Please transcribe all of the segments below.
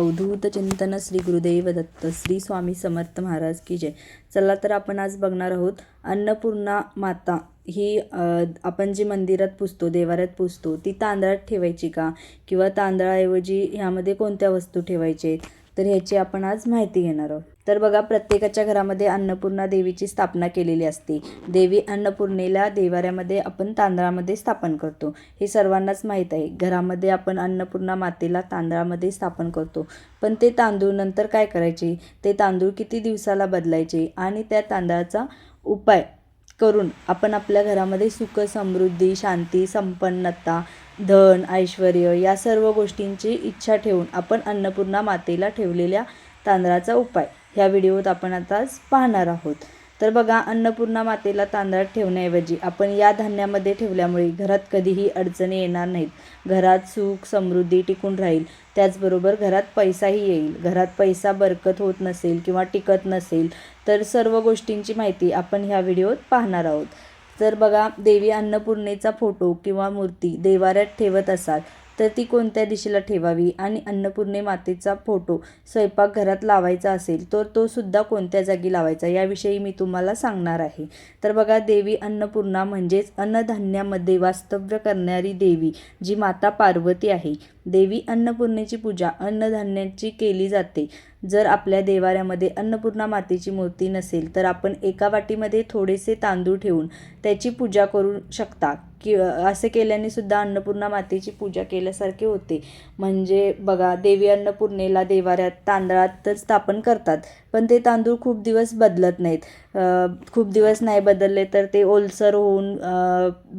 अवधूत चिंतन श्री गुरुदेव दत्त श्री स्वामी समर्थ महाराज की जय. चला तर आपण आज बघणार आहोत अन्नपूर्णा माता. ही आपण जी मंदिरात पुजतो देवाऱ्यात पुजतो ती तांदळात ठेवायची का? किंवा तांदळाऐवजी ह्यामध्ये कोणत्या वस्तू ठेवायचे? तर ह्याची आपण आज माहिती घेणार आहोत. तर बघा प्रत्येकाच्या घरामध्ये अन्नपूर्णा देवीची स्थापना केलेली असते. देवी अन्नपूर्णेला देवाऱ्यामध्ये आपण तांदळामध्ये स्थापन करतो. हे सर्वांनाच माहीत आहे. घरामध्ये आपण अन्नपूर्णा मातेला तांदळामध्ये स्थापन करतो. पण ते तांदूळ नंतर काय करायचे? ते तांदूळ किती दिवसाला बदलायचे? आणि त्या तांदळाचा उपाय करून आपण आपल्या घरामध्ये सुख समृद्धी शांती संपन्नता धन ऐश्वर या सर्व गोष्टींची इच्छा ठेवून आपण अन्नपूर्णा मातेला ठेवलेल्या तांदळाचा उपाय. ह्या व्हिडिओत आपण आता पाहणार आहोत. तर बघा अन्नपूर्णा मातेला तांदळात ठेवण्याऐवजी आपण या धान्यामध्ये ठेवल्यामुळे घरात कधीही अडचणी येणार नाहीत. घरात सुख समृद्धी टिकून राहील. त्याचबरोबर घरात पैसाही येईल. घरात पैसा बरकत होत नसेल किंवा टिकत नसेल तर सर्व गोष्टींची माहिती आपण ह्या व्हिडिओत पाहणार आहोत. तर बघा देवी अन्नपूर्णेचा फोटो किंवा मूर्ती देवाऱ्यात ठेवत असाल तर ती कोणत्या दिशेला ठेवावी? आणि अन्नपूर्णे मातेचा फोटो स्वयंपाकघरात लावायचा असेल तर तो सुद्धा कोणत्या जागी लावायचा? याविषयी मी तुम्हाला सांगणार आहे. तर बघा देवी अन्नपूर्णा म्हणजेच अन्नधान्यामध्ये वास्तव्य करणारी देवी जी माता पार्वती आहे. देवी अन्नपूर्णेची पूजा अन्नधान्याची केली जाते. जर आपल्या देवाऱ्यामध्ये अन्नपूर्णा मातेची मूर्ती नसेल तर आपण एका वाटीमध्ये थोडेसे तांदूळ ठेवून त्याची पूजा करू शकता. कि असे केल्याने सुद्धा अन्नपूर्णा मातेची पूजा केल्यासारखे होते. म्हणजे बघा देवी अन्नपूर्णेला देवाऱ्यात तांदळातच स्थापन करतात पण ते तांदूळ खूप दिवस बदलत नाहीत. खूप दिवस नाही बदलले तर ते ओलसर होऊन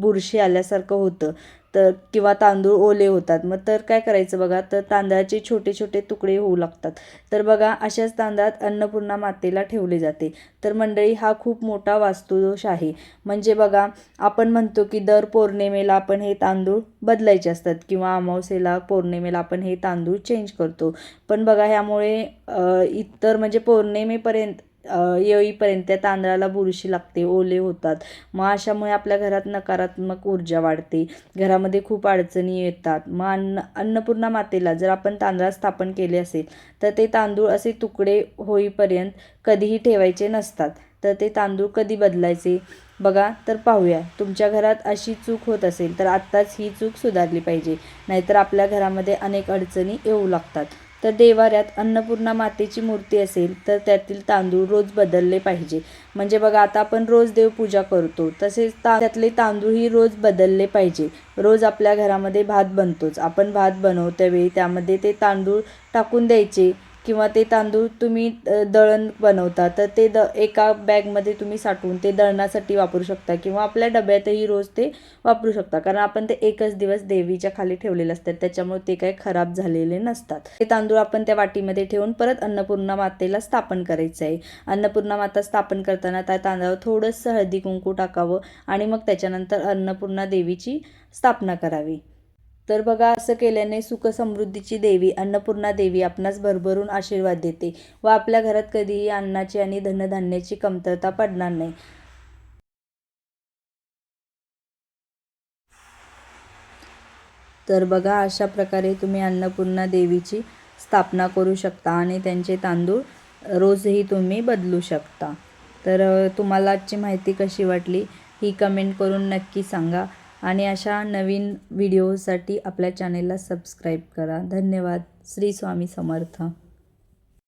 बुरशी आल्यासारखं होतं. तर किंवा तांदूळ ओले होतात. मग तर काय करायचं बघा? तर तांदळाचे छोटे छोटे तुकडे होऊ लागतात. तर बघा अशाच तांदळात अन्नपूर्णा मातेला ठेवले जाते. तर मंडळी हा खूप मोठा वास्तुदोष आहे. म्हणजे बघा आपण म्हणतो की दर पौर्णिमेला आपण हे तांदूळ बदलायचे असतात किंवा अमावस्येला पौर्णिमेला आपण हे तांदूळ चेंज करतो. पण बघा ह्यामुळे इतर म्हणजे पौर्णिमेपर्यंत येईपर्यंत त्या तांदळाला बुरशी लागते ओले होतात. मग अशामुळे आपल्या घरात नकारात्मक ऊर्जा वाढते. घरामध्ये खूप अडचणी येतात. मग अन्न अन्नपूर्णा मातेला जर आपण तांदळात स्थापन केले असेल तर ते तांदूळ असे तुकडे होईपर्यंत कधीही ठेवायचे नसतात. तर ते तांदूळ कधी बदलायचे? बघा तर पाहूया. तुमच्या घरात अशी चूक होत असेल तर आत्ताच ही चूक सुधारली पाहिजे. नाहीतर आपल्या घरामध्ये अनेक अडचणी येऊ लागतात. तर देवाऱ्यात अन्नपूर्णा मातेची मूर्ती असेल तर त्यातील तांदूळ रोज बदलले पाहिजे. म्हणजे बघा आता आपण रोज देवपूजा करतो तसेच ता त्यातले तांदूळही रोज बदलले पाहिजे. रोज आपल्या घरामध्ये भात बनतोच. आपण भात बनवत्या वेळी त्यामध्ये ते तांदूळ टाकून द्यायचे किंवा ते तांदूळ तुम्ही दळण बनवता तर ते द एका बॅगमध्ये तुम्ही साठवून ते दळणासाठी वापरू शकता किंवा आपल्या डब्यातही रोज ते वापरू शकता. कारण आपण ते एकच दिवस देवीच्या खाली ठेवलेले असतात त्याच्यामुळे ते काही खराब झालेले नसतात. ते तांदूळ आपण त्या वाटीमध्ये ठेवून परत अन्नपूर्णा मातेला स्थापन करायचं आहे. अन्नपूर्णा माता स्थापन करताना त्या तांदळावर थोडंसं हळदी कुंकू टाकावं आणि मग त्याच्यानंतर अन्नपूर्णा देवीची स्थापना करावी. तर बघा असं केल्याने सुख समृद्धीची देवी अन्नपूर्णा देवी आपणास भरभरून आशीर्वाद देते व आपल्या घरात कधीही अन्नाची आणि धनधान्याची कमतरता पडणार नाही. तर बघा अशा प्रकारे तुम्ही अन्नपूर्णा देवीची स्थापना करू शकता आणि त्यांचे तांदूळ रोजही तुम्ही बदलू शकता. तर तुम्हाला आजची माहिती कशी वाटली? ही कमेंट करून नक्की सांगा. आणि अशा नवीन व्हिडिओसाठी आपल्या चॅनेलला सबस्क्राईब करा. धन्यवाद. श्री स्वामी समर्थ.